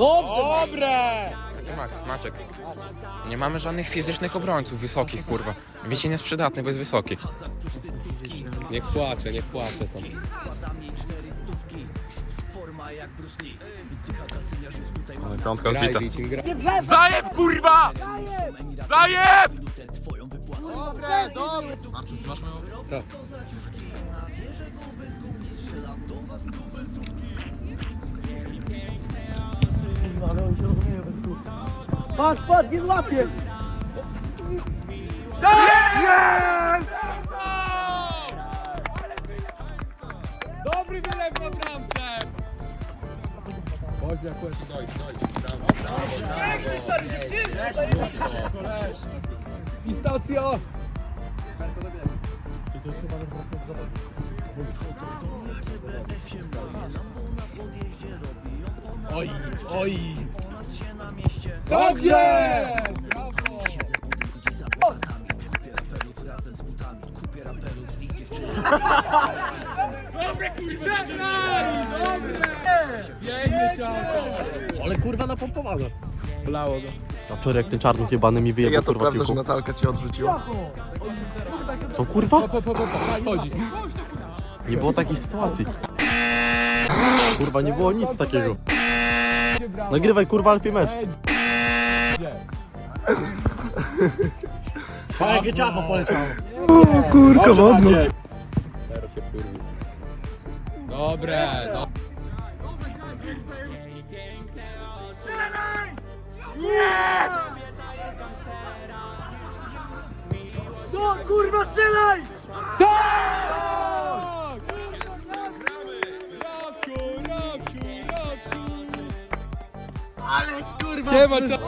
Dobrze! Dobrze! Max, Maciek. Nie mamy żadnych fizycznych obrońców wysokich, kurwa. Wiecie, niesprzydatny, bo jest wysoki. Niech płacze, niech płacze tam. Piątka Graj, zbita. Wicin, graj. Zajeb, kurwa! Zajeb! Patrz, patrz, nie złapie! Dobry wylew na bramce! Chodź, jak chodź, dojdź, dojdź. Brawo, brawo, brawo. Pistacjo! Oj, oj! Dobrze! Dobre kurwa! Dobrze! Ale kurwa napompowało. Bolało go. A wczoraj jak ten czarnuch jebany mi wyjebał kurwa piłką. Natalka cię odrzuciła? Co kurwa? Po, po, po, po, po. Chodzi. Nie było takiej sytuacji. Kurwa, nie było nic takiego. Nagrywaj kurwa Alpi mecz. Pa, jakie ciacho poleciało. Kurka wodno. Teraz się kurwi. Dobre, no. No kurwa strzelaj! Tak! Ale kurwa! Siema, cia-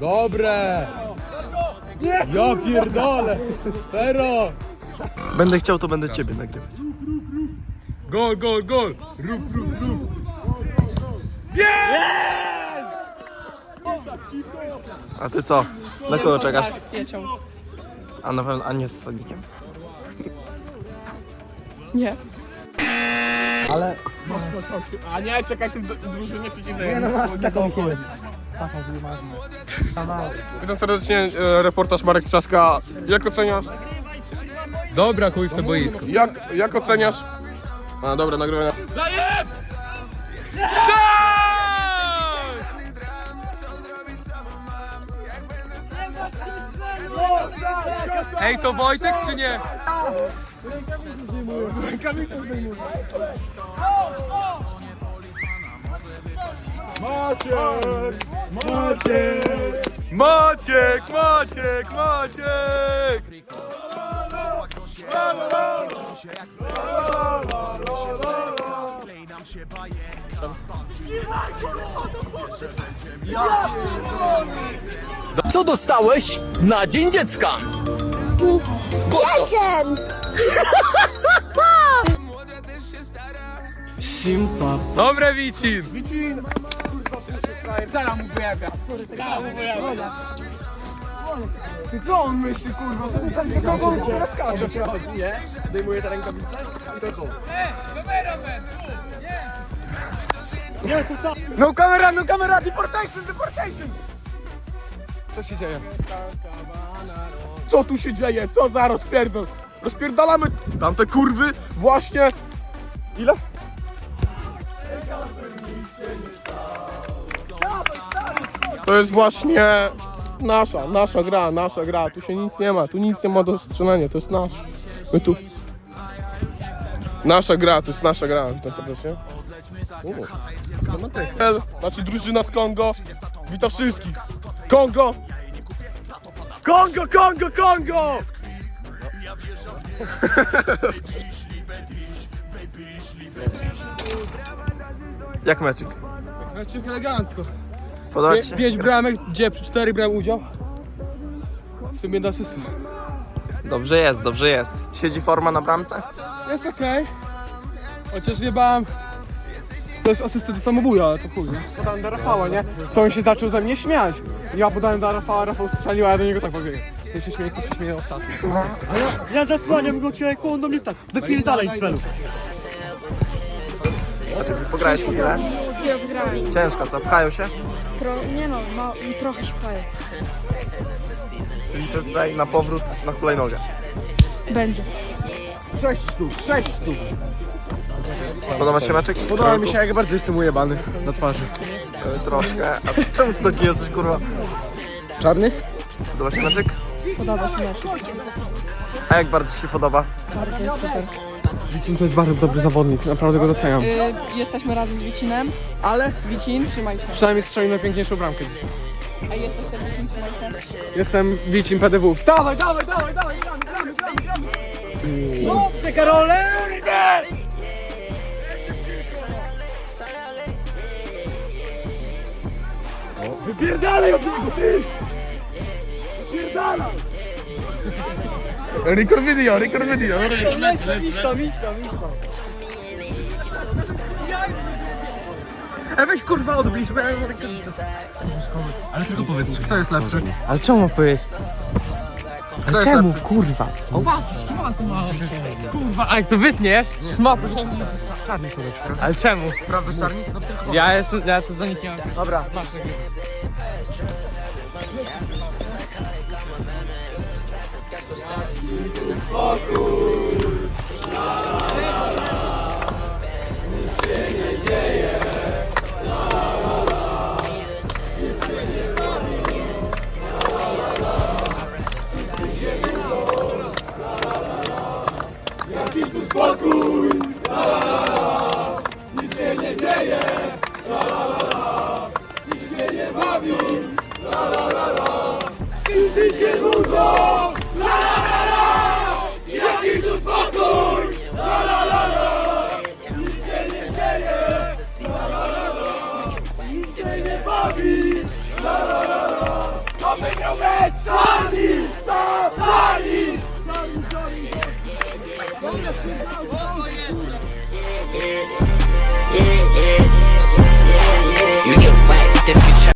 Dobre! Ja pierdolę! Pero! Będę chciał, to będę ciebie nagrywać. Gol, gol, gol! Rób, rób, rób! A ty co? Na kogo czekasz? A na pewno, a nie z Sonikiem? A nie, czekajcie w drużynie przeciwnej. Nie no masz taką kiedyś. Witam serdecznie, e, reportaż Marek Trzaska. Jak oceniasz? Dobra, chuj w to boisko. Jak, jak oceniasz? A dobra, nagrywam. Zajeb! Ej, to Wojtek czy nie? Maciek, Maciek, Maciek! Co dostałeś na Dzień Dziecka? Simpa. Dobre, Wicin! Zaraz mu wyjebia. Zaraz mu wyjebia. Ty co on myśli, kurwa? Że ten kogo się rozkacze nie? Zdejmuję te rękawice i do koło. Kameraman! No kamera, no kamera, deportation, deportation! Co się dzieje? Co tu się dzieje? Co za rozpierdol? Rozpierdalamy tamte kurwy właśnie. Ile? To jest właśnie nasza, nasza gra, nasza gra. Tu się nic nie ma, tu nic nie ma do strzelania, to jest nasz. My tu. Nasza gra, to jest nasza gra. Witam serdecznie. U. Znaczy drużyna z Kongo. Witam wszystkich. Kongo! Kongo, Kongo, Kongo! Jak meczyk? Meczek elegancko. Podoba ci się? pięć bramek, gdzie przy cztery brałem udział. W tym jedna asysta. Dobrze jest, dobrze jest. Siedzi forma na bramce? Jest okej. Chociaż nie bałem. To jest asysta do samobuja, ale to chuj, nie? Podałem do Rafała, nie? To on się zaczął ze mnie śmiać. Ja podałem do Rafała, Rafał strzelił, a ja do niego tak powiedziałem. Ty się śmieje, ty się śmieje ostatnio. Ja zasłaniam go człowieku, on do mnie tak. Wypij dalej celu. Pograłeś chwilę? Ja wygrałem. Ciężko, co? Pchają się? Tro, nie no, ma, trochę się pchaję. Liczę tutaj na powrót na hulajnogę. Będzie. Sześć sztuk, sześć sztuk. Podoba się meczek? Podoba mi się, jak bardzo jestem ujebany na twarzy. E, Troszkę. A czemu ty taki jesteś, kurwa? Czarny? Podoba się meczek? Podoba się mecz. A jak bardzo ci się podoba? Bardzo jest super. Wicin to jest bardzo dobry zawodnik, naprawdę go doceniam. Y, jesteśmy razem z Wicinem. Ale Wicin, trzymaj się. przynajmniej strzelił najpiękniejszą bramkę dzisiaj. A jesteś ten Wicin, trzymaj się. Jestem Wicin PDW. Wstawaj, dawaj, dawaj, dawaj, gramy, gramy, gramy, gramy. Te Karole! Wypierdalaj od niego, ty! Wypierdalaj! Record video, record video. Idź tam, idź tam, idź tam. E weź kurwa odbliż, bo ja mam record Ale tylko powiedz, kto jest lepszy? Ale czemu ma powiedzieć? Kto jest Czemu, lepszy? kurwa? Kurwa, a jak to wytniesz? Szmaty, czarni są lepsi. Ale czemu? Prawda, czarni? No tylko Ja jestem, ja to za Lord, nich nie mam. Dobra. Yeah, yeah.